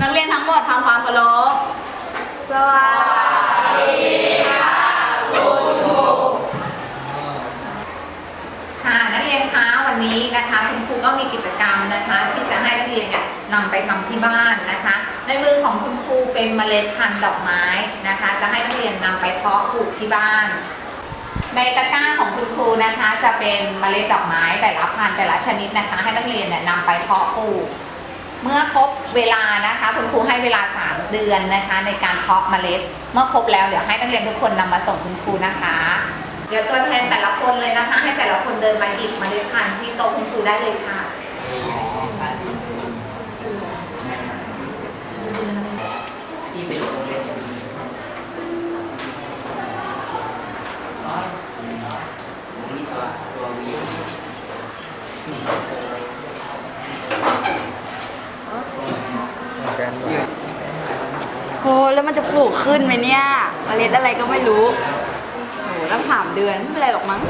นักเรียนทั้งหมดทำความเคารพสวัสดี นี้นะคะคุณครูก็มีกิจกรรมนะคะ ที่จะให้นักเรียนเนี่ยนำไปทำที่บ้านนะคะ ในมือของคุณครูเป็นเมล็ดพันธุ์ดอกไม้นะคะ จะให้นักเรียนนำไปเพาะปลูกที่บ้าน ในตะกร้าของคุณครูนะคะ จะเป็นเมล็ดดอกไม้แต่ละพันธุ์แต่ละชนิดนะคะ ให้นักเรียนเนี่ยนำไปเพาะปลูกเมื่อครบเวลานะคะ คุณครูให้เวลา 3 เดือนนะคะ ในการเพาะเมล็ด เมื่อครบแล้วเดี๋ยวให้นักเรียนทุกคนนำมาส่งคุณครูนะคะ เดี๋ยวตัวแทนแต่ละคนเลยนะคะ ให้แต่ละคนเดินมาหยิบเมล็ดพันธุ์ที่โต๊ะคุณครูได้เลยค่ะที่เป็นโรงเรียนอย่างนี้ซอสนี่ตัวตัววีโอ้แล้วมันจะปลูกขึ้นไหมเนี่ยเมล็ดอะไรก็ไม่รู้ ตั้งสามเดือนไม่เป็นไรหรอกมั้ง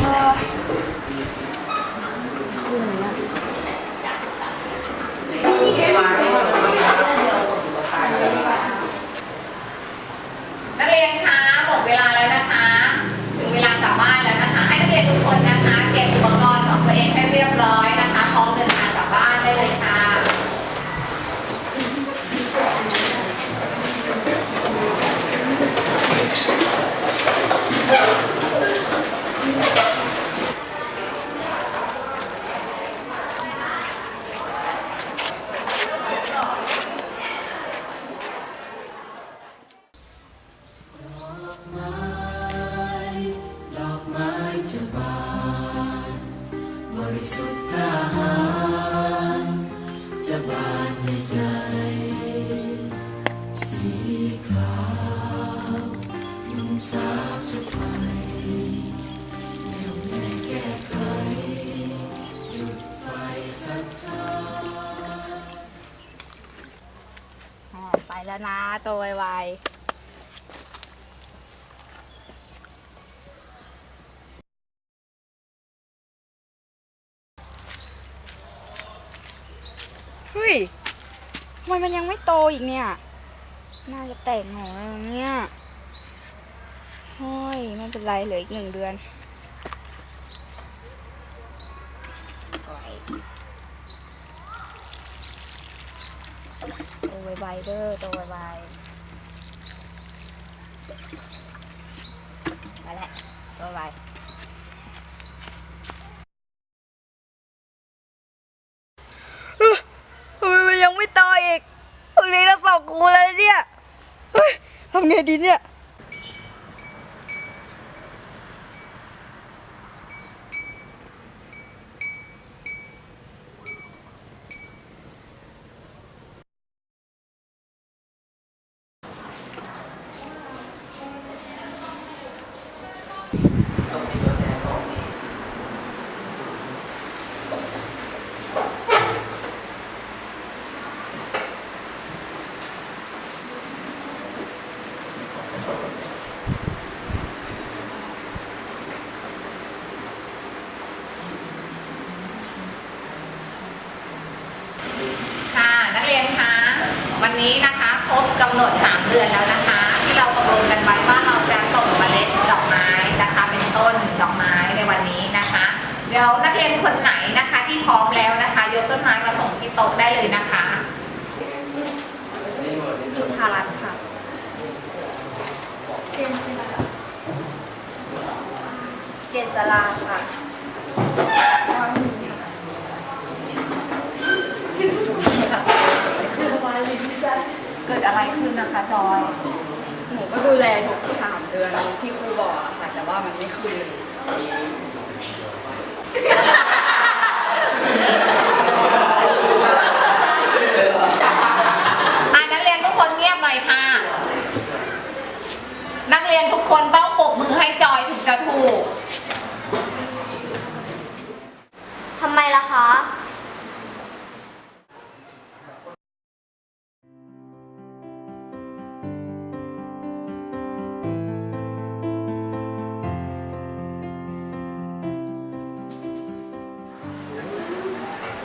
เออขึ้นไหมเนี่ยนั นะโตไวๆเฮ้ยทำไมมันยังไม่โตอีกเนี่ย น่าจะแตกหน่อแล้วเนี่ย โอ้ย ไม่เป็นไรเหลืออีกหนึ่งเดือนปล่อยโตไวๆเด้อโตไวๆไปแล้วโตไวไมมันยังไม่โตอีกพรุ่งนี้เราสองกูแล้วเนี่ย เฮ้ยทำไงดีเนี่ย ค่ะนักเรียนคะ วันนี้นะคะครบกำหนด 3 เดือนแล้วนะคะ ที่เราตกลงกันไว้ว่าเราจะส่งเมล็ดดอกไม้นะคะ เป็นต้นดอกไม้ในวันนี้นะคะ เดี๋ยวนักเรียนคนไหนนะคะที่พร้อมแล้วนะคะ ยกต้นไม้มาส่งที่โต๊ะได้เลยนะคะจุธารัตน์ค่ะเกษราค่ะ เกิดอะไรขึ้ นะคะจอย หนูก็ดูแลทุกสามเดือนที่ครูบอกอะค่ะ แต่ว่ามันไม่คืน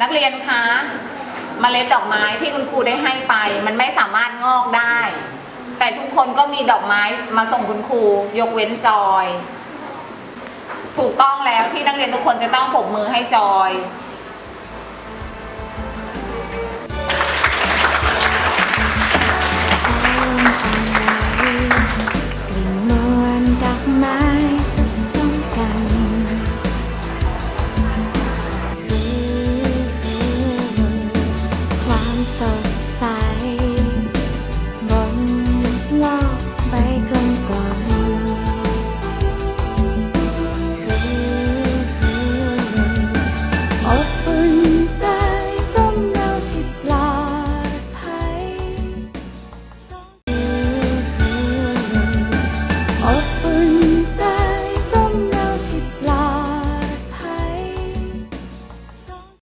นักเรียนคะเมล็ดดอกไม้ที่คุณครูได้ให้ไป มันไม่สามารถงอกได้ แต่ทุกคนก็มีดอกไม้มาส่งคุณครู ยกเว้นจอย ถูกต้องแล้วที่นักเรียนทุกคนจะต้องปรบมือให้จอย